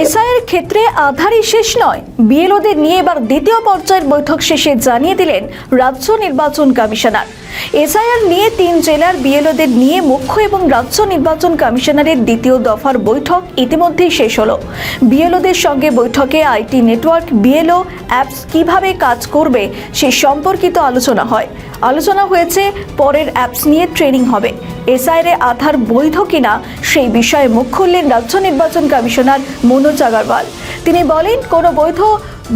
এসআইয়ের ক্ষেত্রে আধারই শেষ নয়। বিএলওদের নিয়ে এবার দ্বিতীয় পর্যায়ের বৈঠক শেষে জানিয়ে দিলেন রাজ্য নির্বাচন কমিশনার। এসআইআর নিয়ে তিন জেলার বিএলওদের নিয়ে মুখ্য এবং রাজ্য নির্বাচন কমিশনারের দ্বিতীয় দফার বৈঠক ইতিমধ্যেই শেষ হলো। বিএলওদের সঙ্গে বৈঠকে আইটি নেটওয়ার্ক, বিএলও, অ্যাপস কীভাবে কাজ করবে সে সম্পর্কিত আলোচনা হয়। আলোচনা হয়েছে পরের অ্যাপস নিয়ে ট্রেনিং হবে। এসআইআর আধার বৈধ কিনা সেই বিষয়ে মুখ খুললেন রাজ্য নির্বাচন কমিশনার মনোজ আগারওয়াল। তিনি বলেন কোনো বৈধ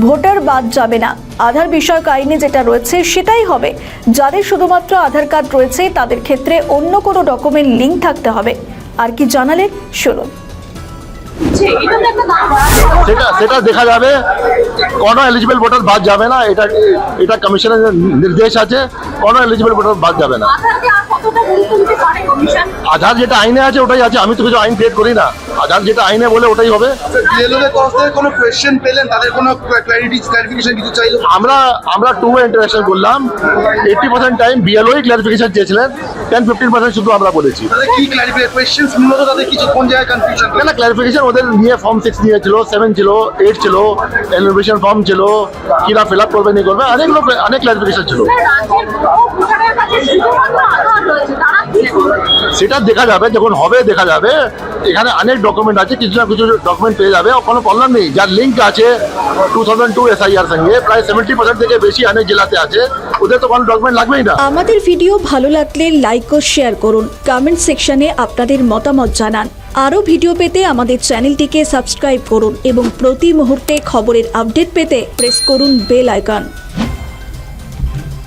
ভোটার বাদ যাবে না। আধার বিষয়ক আইনে যেটা রয়েছে সেটাই হবে। যাদের শুধুমাত্র আধার কার্ড রয়েছে তাদের ক্ষেত্রে অন্য কোনো ডকুমেন্ট লিঙ্ক থাকতে হবে। আর কি জানালেন শুনুন। সেটা সেটা দেখা যাবে। কোনো এলিজিবল ভোটার বাদ যাবে না এটা এটা কমিশনের নির্দেশ আছে কোনো এলিজিবল ভোটার বাদ যাবে না। আধার যেটা আইনে আছে ওটাই আছে আমি তো কিছু আইন ক্রিয়েট করি না। আধার যেটা আইনে বলে ওটাই হবে। বিএলওদের তরফ থেকে কোনো কোয়েশ্চেন পেলেন? তাদের কোনো ক্ল্যারিটি ক্লারিফিকেশন কিছু চাইলো? আমরা আমরা টু ওয়ে ইন্টারাকশন করলাম। এইটি পার্সেন্ট টাইম বিএলওই ক্লারিফিকেশন চেয়েছিলেন। টেন ফিফটিন পার্সেন্ট শুধু আমরা বলেছি। কি ক্লারিফিকেশন মূলত তাদের কিছু কোন জায়গায় কনফিউশন না না ক্লারিফিকেশন ওদের নিয়ে ফর্ম সিক্স নিয়েছিল সেভেন ছিল এইট ছিল এলিভেশন ফর্ম ছিল কিরা ফিল আপ করবে নি করবে অনেক লোক অনেক ক্লারিফিকেশন ছিল। সেটা দেখা যাবে, যখন হবে দেখা যাবে। এখানে অনেক ডকুমেন্ট আছে, কিছু না কিছু ডকুমেন্ট পেয়ে যাবে কোনো প্রবলেম নেই। যার লিঙ্ক আছে টু থাউজেন্ড টু এসআইআর সঙ্গে, প্রায় সেভেন্টি পার্সেন্ট থেকে বেশি অনেক জেলাতে আছে। ওদের তো কোনো ডকুমেন্ট লাগবেই না। আমাদের ভিডিও ভালো লাগলে লাইক ও শেয়ার করুন। কমেন্ট সেকশনে আপনাদের মতামত জানান। আরও ভিডিও পেতে আমাদের চ্যানেলটিকে সাবস্ক্রাইব করুন এবং প্রতি মুহূর্তে খবরের আপডেট পেতে প্রেস করুন বেল আইকন